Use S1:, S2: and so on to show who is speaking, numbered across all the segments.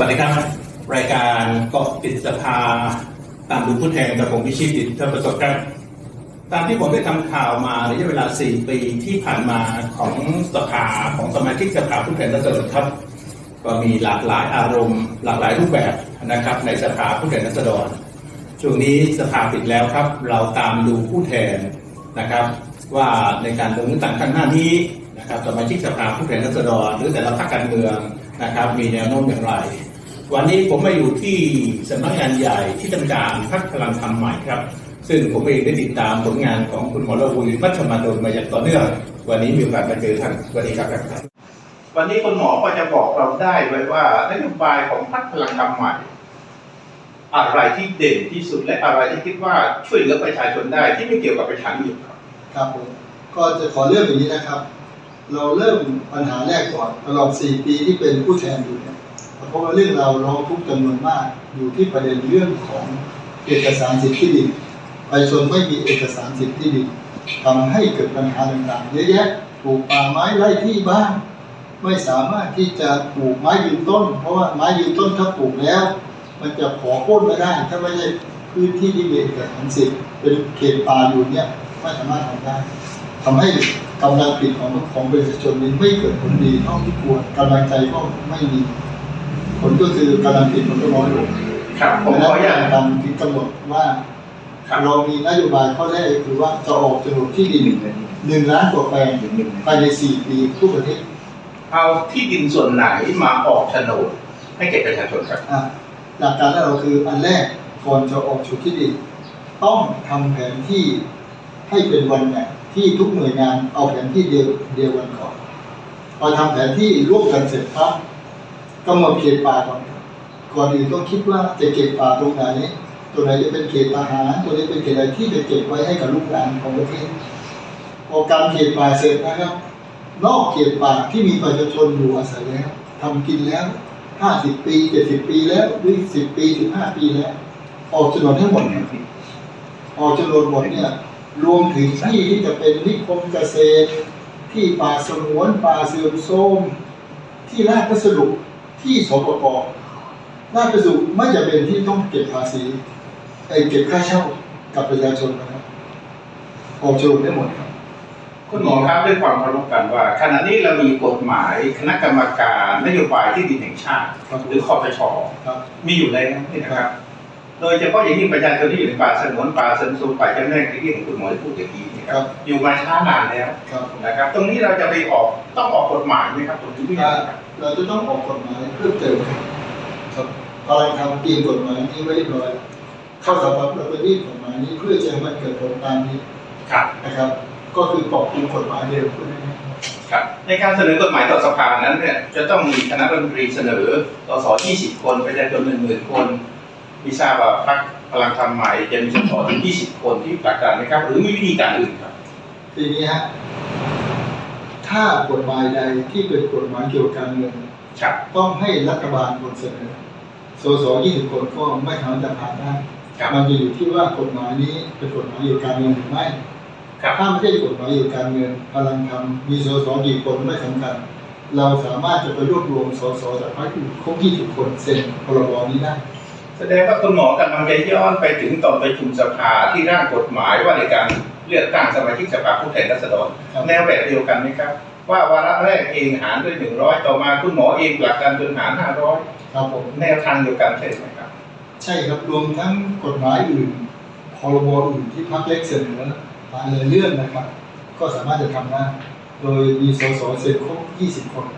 S1: สวัสดีครับ รายการเกาะติดสภาตามดูผู้แทนกับผมพิชิตดิษฐประสบครับ ตามที่ผมได้ทำข่าวมาระยะเวลา 4 ปีที่ผ่านมาของสภาของสมาชิกสภาผู้แทนราษฎรครับ ก็มีหลากหลายอารมณ์ หลากหลายรูปแบบนะครับ ในสภาผู้แทนราษฎรช่วงนี้สภาปิดแล้วครับ เราตามดูผู้แทนนะครับ ว่าในการลงเลือกตั้งครั้งหน้านี้นะครับสมาชิกสภาผู้แทนราษฎรหรือแต่ละพรรคการเมืองนะครับ มีแนวโน้มอย่างไร วันนี้ผมมาอยู่ที่สำนักงานใหญ่ที่ทำการพรรคพลังธรรมใหม่ครับ ซึ่งผมเองได้ติดตามผลงานของคุณหมอระวุยพัชมาดลมาอย่างต่อเนื่อง วันนี้มีโอกาสมาเจอท่านสวัสดีครับ วันนี้คุณหมอก็จะบอกเราได้ไว้ว่านโยบายของพรรคพลังธรรมใหม่ อะไรที่เด่นที่สุดและอะไรที่คิดว่าช่วยเหลือประชาชนได้ที่ไม่เกี่ยวกับประชาชนครับ
S2: ครับผมก็จะขอเริ่มอย่างนี้นะครับ เราเริ่มปัญหาแรกก่อนตลอด4ปีที่เป็นผู้แทนอยู่เนี่ย เพราะว่าเรื่องเราร้องทุกจำนวนมากอยู่ที่ประเด็นเรื่องของเอกสารสิทธิที่ดินประชาชนไม่มีเอกสารสิทธิที่ดินทำให้เกิดปัญหาต่างๆเยอะแยะปลูกป่าไม้ไร่ที่บ้านไม่สามารถที่จะปลูกไม้ยืนต้น เพราะว่าไม้ยืนต้นถ้าปลูกแล้ว มันจะขอโค่นไม่ได้ ถ้าไม่ใช่พื้นที่ที่มีเอกสารสิทธิ์เป็นเขตป่าอยู่เนี่ยไม่สามารถทำได้ทำให้กำลังผลิตของของประชาชนนี้ไม่เกิดผลดีเท่าที่ควรกำลังใจก็ไม่มี ผลก็คือกำลังผลิตมันก็น้อยลง
S1: ครับผมขออนุญาต
S2: ตามที่กำหนดว่า
S1: ครับ
S2: เรามีนโยบายข้อแรกคือว่าจะออกโฉนดที่ดินหนึ่งล้านกว่าแปลงภายในสี่ปีทั่วประเทศ
S1: เอาที่ดินส่วนไหนมาออกโฉนดให้แก่ประชาชนครับ
S2: อะหลักการของเราคืออันแรกก่อนจะออกชุดที่ดินต้องทำแผนที่ให้เป็นวันแมทที่ทุกหน่วยงานเอาแผนที่เดียวเดียวกันก่อนพอทำแผนที่ร่วมกันเสร็จปั๊บ กำหนดเขตป่าก่อนก่อนอื่นต้องคิดว่าจะเก็บป่าตรงไหน ตัวไหนจะเป็นเขตทหารตัวไหนเป็นเขตอะไรที่จะเก็บไว้ให้กับลูกหลานของประเทศพอการเขตป่าเสร็จนะครับ นอกเขตป่าที่มีประชาชนอยู่อาศัยแล้วทำกินแล้วห้าสิบปีเจ็ดสิบปีแล้วหรือสิบปีสิบห้าปีแล้ว ออกโฉนดให้หมดออกโฉนดหมดเนี่ยรวมถึงที่ที่จะเป็นนิคมเกษตร ที่ป่าสงวนป่าเสื่อมโทรมที่ราชพัสดุ ที่สปกราชพัสดุไม่จะเป็นที่ต้องเก็บภาษีไอ้เก็บค่าเช่ากับประชาชนนะครับออกโฉนดได้หมดครับ
S1: คุณหมอครับด้วยความเคารพกันว่า ขณะนี้เรามีกฎหมายคณะกรรมการนโยบายที่ดินแห่งชาติ
S2: ครับ
S1: หรือคอปช
S2: ครับ
S1: มีอยู่แล้วนี่นะครับ โดยเฉพาะอย่างยิ่งประชาชนที่อยู่ในป่าสงวนป่าเสริมสูงป่าเจ้าแม่ที่ของคุณหมอได้พูดเมื่อกี้นะค
S2: ครั
S1: รับ
S2: บ
S1: อยู่มาช้านานแล้ว
S2: ครับ
S1: นะครับ ตรงนี้เราจะไปออกต้องออกกฎหมายไหมครับตรงนี้ไม่
S2: ถ้า
S1: ได้ครับ
S2: เราจะต้องออกกฎหมายเพิ่มเติมครับครับกำลังทำเกณฑ์กฎหมายนี้ไว้เรียบร้อยเข้าสภาเราไปยื่นกฎหมายนี้เพื่อจะให้มันเกิดผลตามนี้
S1: ครับ
S2: นะครับ ก็คือปรับปรุงกฎหมายเร็วขึ้นนะ
S1: ครับในการเสนอกฎหมายต่อสภานั้นเนี่ยจะต้องมีคณะรัฐมนตรีเสนอสส20 คนประชาชน10,000 คน มีทราบว่าพรรคพลังธรรมใหม่จะมีสสถึง20 คนที่ผลักดันไหมครับ หรือมีวิธีการอื่นครับ
S2: ทีนี้ฮะถ้ากฎหมายใดที่เป็นกฎหมายเกี่ยวกับการเมือง
S1: ครับ
S2: ต้องให้รัฐบาลคนเสนอสส20คนก็ไม่สามารถจะผ่านได้
S1: ครับ
S2: มันจะอยู่ที่ว่ากฎหมายนี้เป็นกฎหมายเกี่ยวกับการเมืองหรือไม่
S1: ครับ
S2: ถ้าไม่ใช่กฎหมายเกี่ยวกับการเมืองพลังธรรมมีสสกี่คนไม่สำคัญ เราสามารถจะไปรวบรวมสสจากพรรคอื่นครบ20คนเซ็นพรบนี้ได้
S1: แสดงว่าคุณหมอกำลังจะย้อนไปถึงตอนประชุมสภาที่ร่างกฎหมายว่าในการเลือกตั้งสมาชิกสภาผู้แทนราษฎร
S2: ครับ
S1: แนวแบบเดียวกันไหมครับ ว่าวาระแรกเองหารด้วยหนึ่งร้อยต่อมาคุณหมอเองหลักการจนหารห้าร้อย
S2: ครับผม
S1: แนวทางเดียวกันใช่ไหมครับ
S2: ใช่ครับรวมทั้งกฎหมายอื่นพรบอื่นที่พรรคเล็กเสนอหลายเรื่องนะครับ ก็สามารถจะทำได้โดยมีสสเซ็นครบ 20 คนอันนี้ก็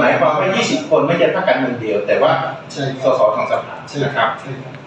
S1: หมายความว่า20 คนไม่ใช่พรรคการเมืองเดียว แต่ว่า
S2: ใช่ค
S1: ส
S2: รับ
S1: สทางสภา
S2: ใช่
S1: นะ
S2: ค
S1: ค
S2: รั
S1: รั
S2: บบใช่ครับ